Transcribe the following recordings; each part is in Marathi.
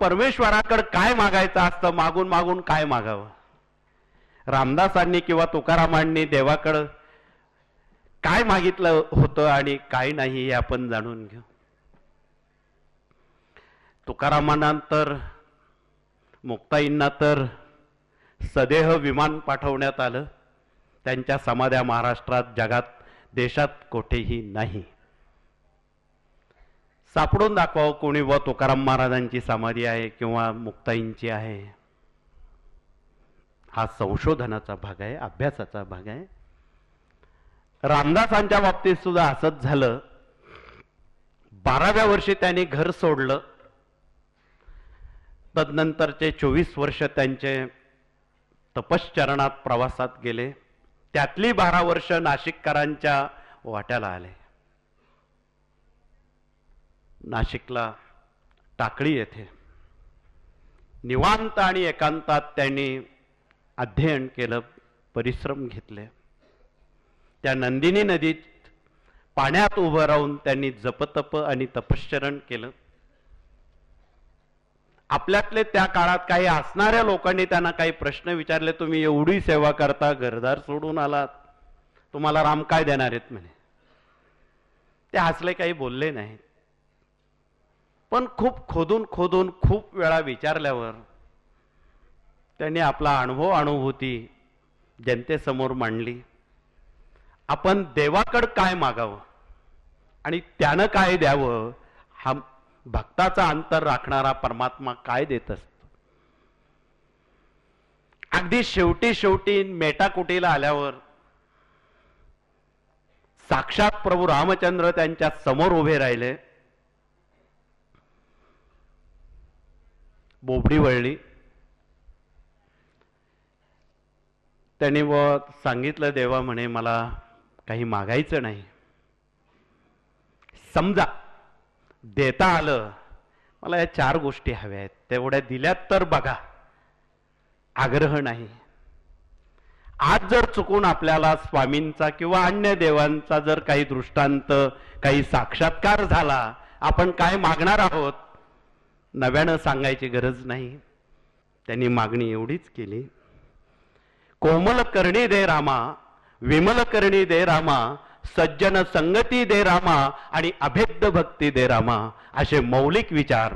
परमेश्वराकडे काय मागायचं असतं मागून मागून काय मागावं? रामदासांनी किंवा तुकारामांनी देवाकडं काय मागितलं होतं आणि काय नाही हे आपण जाणून घेऊ. तुकारामांना तर मुक्ताईंना तर सदेह विमान पाठवण्यात आलं. त्यांच्या समाध्या महाराष्ट्रात जगात देशात कोठेही नाही. सापडून दाखवावं कोणी व तुकाराम महाराजांची समाधी आहे किंवा मुक्ताईंची आहे. हा संशोधनाचा भाग आहे अभ्यासाचा भाग आहे. रामदासांच्या बाबतीत सुद्धा असंच झालं. बाराव्या वर्षी त्यांनी घर सोडलं. तदनंतरचे चोवीस वर्ष त्यांचे तपश्चरणात प्रवासात गेले. त्यातली बारा वर्ष नाशिककरांच्या वाट्याला आले. नाशिकला टाकळी येथे. निवांत आणि एकांतात त्यांनी अध्ययन केलं परिश्रम घेतले. त्या नंदिनी नदीत पाण्यात उभं राहून त्यांनी जपतप आणि तपश्चरण केलं. आपल्यातले त्या काळात काही असणाऱ्या लोकांनी त्यांना काही प्रश्न विचारले तुम्ही एवढी सेवा करता घरदार सोडून आलात. तुम्हाला राम काय देणार आहेत? म्हणे. ते हसले काही बोलले नाहीत. पण खूप खोदून खोदून खूप वेळा विचारल्यावर त्यांनी आपला अनुभव अनुभूती जनतेसमोर मांडली. आपण देवाकडं काय मागावं? आणि त्यानं काय द्यावं? हा भक्ताचा अंतर राखणारा परमात्मा काय देत असतो? अगदी शेवटी शेवटी मेटाकुटीला आल्यावर साक्षात प्रभू रामचंद्र त्यांच्यासमोर उभे राहिले. बोबडी वळली. त्यांनी व सांगितलं देवा म्हणे मला काही मागायचं नाही. समजा देता आलं मला या चार गोष्टी हव्या आहेत. तेवढ्या दिल्यात तर बघा. आग्रह नाही. आज जर चुकून आपल्याला स्वामींचा किंवा अन्य देवांचा जर काही दृष्टांत काही साक्षात्कार झाला आपण काय मागणार आहोत? नव्यानं सांगायची गरज नाही. त्यांनी मागणी एवढीच केली. कोमल करणी दे रामा विमल करणी दे रामा सज्जन संगती दे रामा आणि अभेद्य भक्ती दे रामा असे मौलिक विचार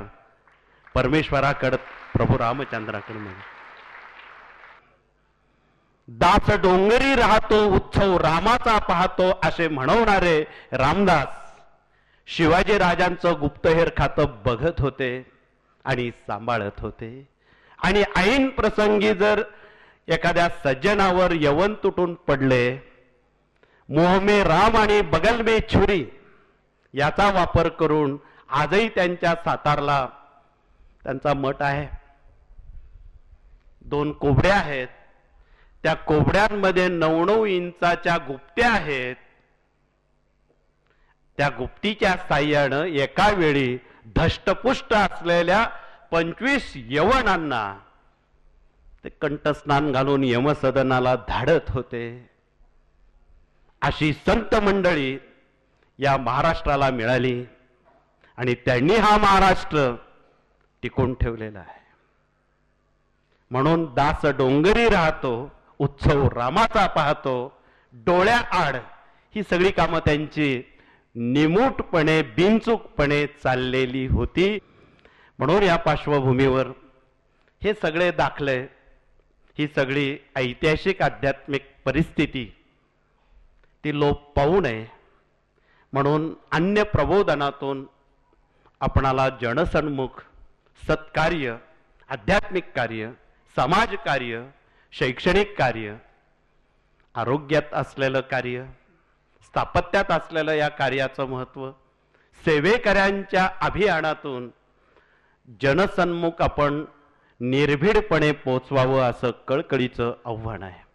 परमेश्वराकड प्रभू रामचंद्राकडे दास डोंगरी राहतो उत्सव रामाचा पाहतो असे म्हणवणारे रामदास शिवाजी राजांचं गुप्तहेर खातं बघत होते. आणि सांभाळत होते. आणि ऐन प्रसंगी जर एखाद्या सज्जनावर यवन तुटून पडले मोहमे राम आणि बगल मे छुरी याचा वापर करून आजही त्यांच्या सातारला त्यांचा मठ आहे. दोन कोबड्या आहेत. त्या कोबड्यांमध्ये नऊ नऊ इंचाच्या गुप्त्या आहेत. त्या गुप्तीच्या साह्यानं एका वेळी धष्टपुष्ट असलेल्या पंचवीस यवनांना ते कंठस्नान घालून यमसदनाला धाडत होते. अशी संत मंडळी या महाराष्ट्राला मिळाली आणि त्यांनी हा महाराष्ट्र टिकून ठेवलेला आहे. म्हणून दास डोंगरी राहतो उत्सव रामाचा पाहतो डोळ्या आड ही सगळी कामं त्यांची निमूटपणे बिनचूकपणे चाललेली होती. म्हणून या पार्श्वभूमीवर हे सगळे दाखले ही सगळी ऐतिहासिक आध्यात्मिक परिस्थिती ती लोप पाहू नये. म्हणून अन्य प्रबोधनातून आपणाला जनसन्मुख सत्कार्य आध्यात्मिक कार्य समाजकार्य शैक्षणिक कार्य आरोग्यात असलेलं कार्य स्थापत्यात असलेलं या कार्याचं महत्त्व सेवेकऱ्यांच्या अभियानातून जनसन्मुख आपण निर्भीडपणे पोचवावं असं कळकळीचं आव्हान आहे.